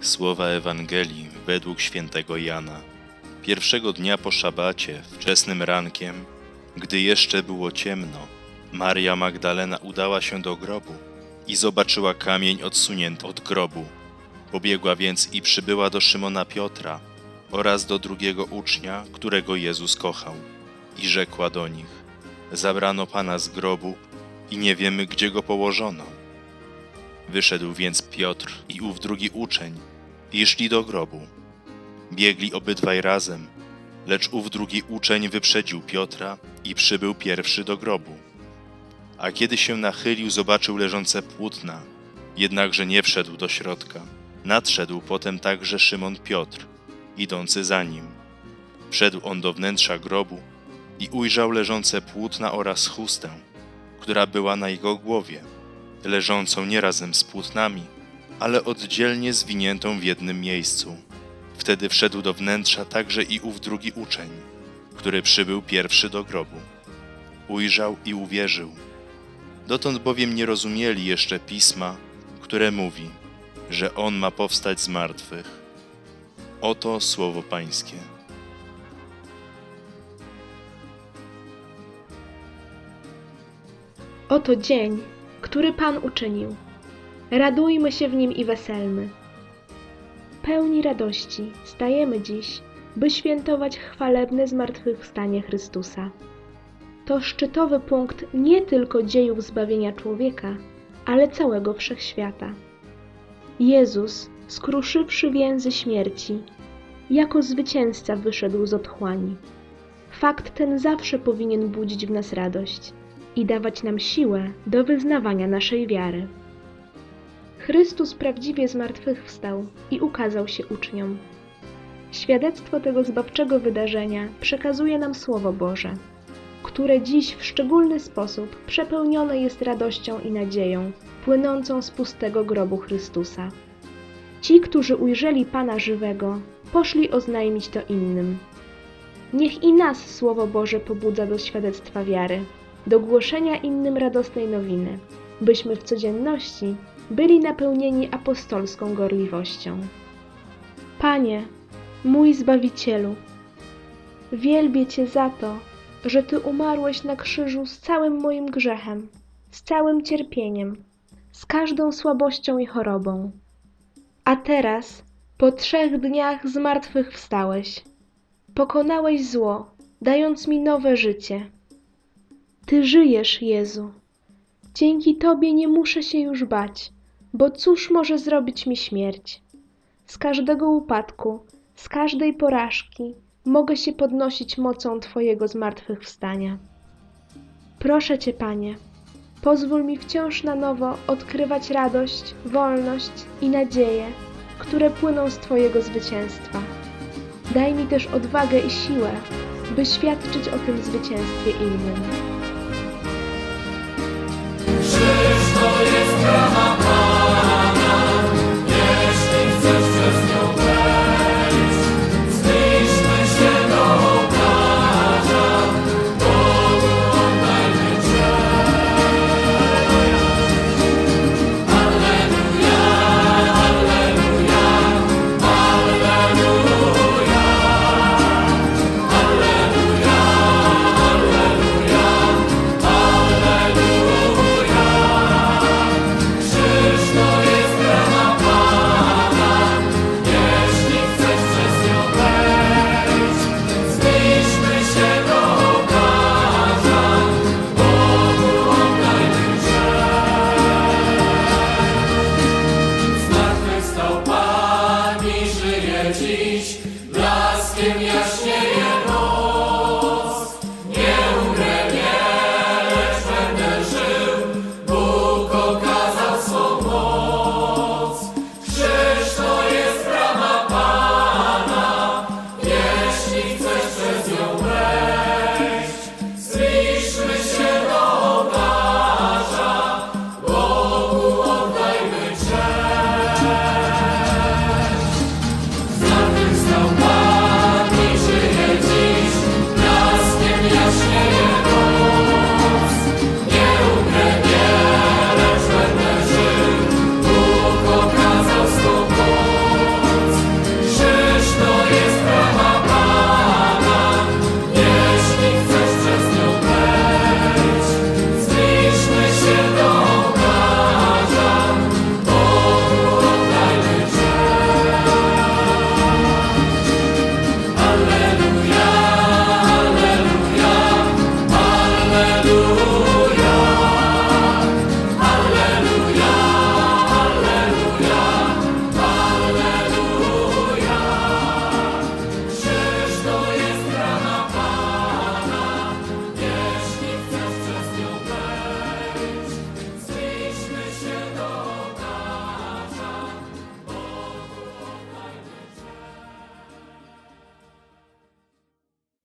Słowa Ewangelii według świętego Jana. Pierwszego dnia po szabacie, wczesnym rankiem, gdy jeszcze było ciemno, Maria Magdalena udała się do grobu i zobaczyła kamień odsunięty od grobu. Pobiegła więc i przybyła do Szymona Piotra oraz do drugiego ucznia, którego Jezus kochał, i rzekła do nich: Zabrano pana z grobu i nie wiemy, gdzie go położono. Wyszedł więc Piotr i ów drugi uczeń i szli do grobu. Biegli obydwaj razem, lecz ów drugi uczeń wyprzedził Piotra i przybył pierwszy do grobu. A kiedy się nachylił, zobaczył leżące płótna, jednakże nie wszedł do środka. Nadszedł potem także Szymon Piotr, idący za nim. Wszedł on do wnętrza grobu i ujrzał leżące płótna oraz chustę, która była na jego głowie, leżącą nie razem z płótnami, ale oddzielnie zwiniętą w jednym miejscu. Wtedy wszedł do wnętrza także i ów drugi uczeń, który przybył pierwszy do grobu. Ujrzał i uwierzył. Dotąd bowiem nie rozumieli jeszcze pisma, które mówi, że on ma powstać z martwych. Oto słowo Pańskie. Oto dzień, który Pan uczynił. Radujmy się w nim i weselmy. Pełni radości stajemy dziś, by świętować chwalebne zmartwychwstanie Chrystusa. To szczytowy punkt nie tylko dziejów zbawienia człowieka, ale całego wszechświata. Jezus, skruszywszy więzy śmierci, jako zwycięzca wyszedł z otchłani. Fakt ten zawsze powinien budzić w nas radość i dawać nam siłę do wyznawania naszej wiary. Chrystus prawdziwie zmartwychwstał i ukazał się uczniom. Świadectwo tego zbawczego wydarzenia przekazuje nam Słowo Boże, które dziś w szczególny sposób przepełnione jest radością i nadzieją płynącą z pustego grobu Chrystusa. Ci, którzy ujrzeli Pana żywego, poszli oznajmić to innym. Niech i nas Słowo Boże pobudza do świadectwa wiary, do głoszenia innym radosnej nowiny, byśmy w codzienności byli napełnieni apostolską gorliwością. Panie, mój Zbawicielu, wielbię Cię za to, że Ty umarłeś na krzyżu z całym moim grzechem, z całym cierpieniem, z każdą słabością i chorobą. A teraz, po trzech dniach zmartwychwstałeś. Pokonałeś zło, dając mi nowe życie. Ty żyjesz, Jezu. Dzięki Tobie nie muszę się już bać, bo cóż może zrobić mi śmierć? Z każdego upadku, z każdej porażki mogę się podnosić mocą Twojego zmartwychwstania. Proszę Cię, Panie, pozwól mi wciąż na nowo odkrywać radość, wolność i nadzieję, które płyną z Twojego zwycięstwa. Daj mi też odwagę i siłę, by świadczyć o tym zwycięstwie innym.